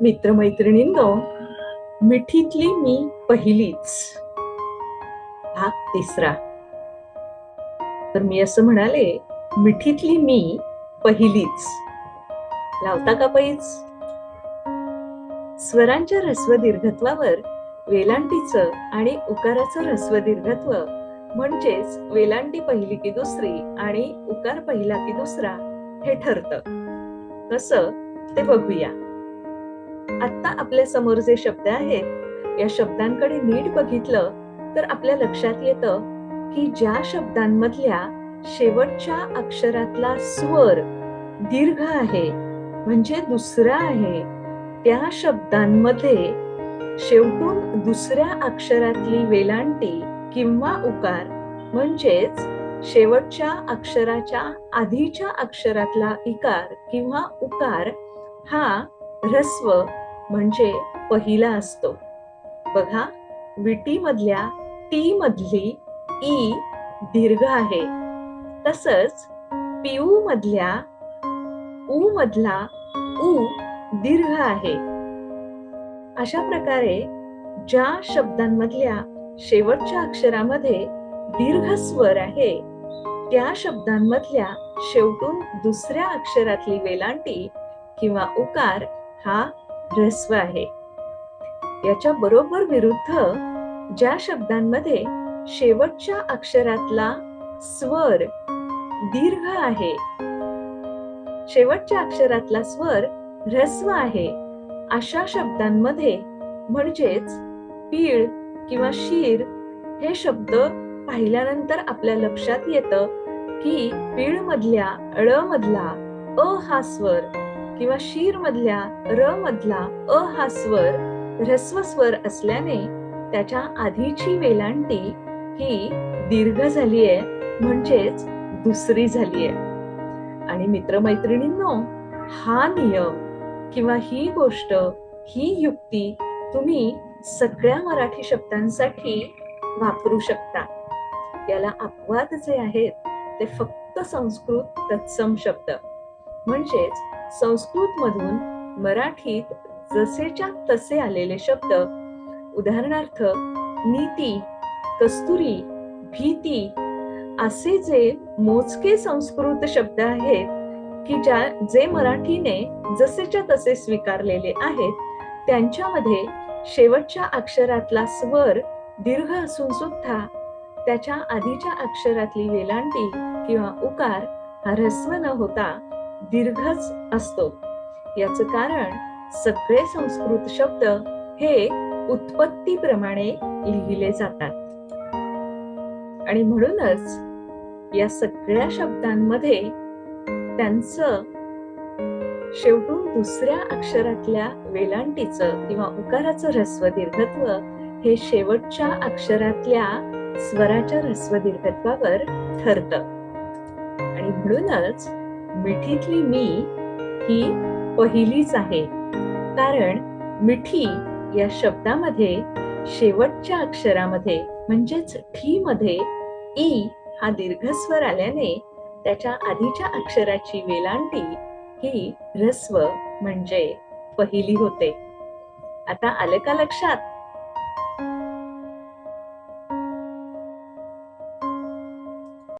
मित्रमैत्रिणींनो मिठीतली मी पहिलीच. भाग तिसरा. तर मी असं म्हणाले मिठीतली मी पहिलीच. लावता का पैज स्वरांच्या ऱ्हस्व दीर्घत्वावर वेलांटीचं आणि उकाराचं ऱ्हस्व दीर्घत्व म्हणजेच वेलांटी पहिली की दुसरी आणि उकार पहिला की दुसरा हे ठरतं. कसं ते बघूया. आता आपल्यासमोर जे शब्द आहेत या शब्दांकडे नीट बघितलं तर आपल्या लक्षात येतं की ज्या शब्दांमधल्या शेवटच्या अक्षरातला स्वर दीर्घ आहे म्हणजे दुसरा आहे त्या शब्दांमध्ये शेवटून दुसऱ्या अक्षरातली वेलांटी किंवा उकार म्हणजेच शेवटच्या अक्षराच्या आधीच्या अक्षरातला इकार किंवा उकार हा ह्रस्व म्हणजे पहिला असतो. बघा विटीमधल्या टी मधली ई दीर्घ आहे. तसंच पिऊ मधल्या उ मधला उ दीर्घ आहे. अशा प्रकारे ज्या शब्दांमधल्या शेवटच्या अक्षरामध्ये दीर्घ स्वर आहे त्या शब्दांमधल्या शेवटून दुसऱ्या अक्षरातली वेलांटी किंवा उकार हा ह्रस्व आहे. याच्या बरोबर विरुद्ध ज्या शब्दांमध्ये शेवटच्या अक्षरातला स्वर दीर्घ आहे शेवटच्या अक्षरातला स्वर ह्रस्व आहे अशा शब्दांमध्ये म्हणजेच पीळ किंवा शीर हे शब्द पाहिल्यानंतर आपल्या लक्षात येतं की पीळ मधल्या ळ मधला अ हा स्वर किंवा शीर मधल्या र मधला अ हा स्वर ह्रस्व स्वर असल्याने त्याच्या आधीची वेलांटी ही दीर्घ झालीये म्हणजेच दुसरी झालीये. आणि मित्रमैत्रिणींनो हा नियम किंवा ही गोष्ट ही युक्ती तुम्ही सगळ्या मराठी शब्दांसाठी वापरू शकता. याला अपवाद जे आहेत ते फक्त संस्कृत तत्सम शब्द म्हणजेच संस्कृत मधून मराठीत जसेच्या तसे आलेले शब्द उदाहरणार्थ नीती कस्तुरी भीती असे जे मोजके संस्कृत शब्द आहेत की ज्या जे मराठीने जसेच्या तसे स्वीकारलेले आहेत त्यांच्यामध्ये शेवटच्या अक्षरातला स्वर दीर्घ असून सुद्धा त्याच्या आधीच्या अक्षरातली वेलांटी किंवा उकार हा ह्रस्व न होता दीर्घच असतो. याच कारण सगळे संस्कृत शब्द हे उत्पत्तीप्रमाणे लिहिले जातात. आणि म्हणूनच या सगळ्या शब्दांमध्ये त्यांचं शेवटून दुसऱ्या अक्षरातल्या वेलांटीचं किंवा उकाराचं ह्रस्व दीर्घत्व हे शेवटच्या अक्षरातल्या स्वराच्या ह्रस्व दीर्घत्वावर ठरत. आणि म्हणूनच मिठीतली मी ही पहिलीच आहे. कारण मिठी या शब्दामध्ये शेवटच्या अक्षरामध्ये म्हणजेच ठी मध्ये ई हा दीर्घस्वर आल्याने त्याच्या आधीच्या अक्षराची वेलांटी ही ह्रस्व म्हणजे पहिली होते. आता आलं का लक्षात?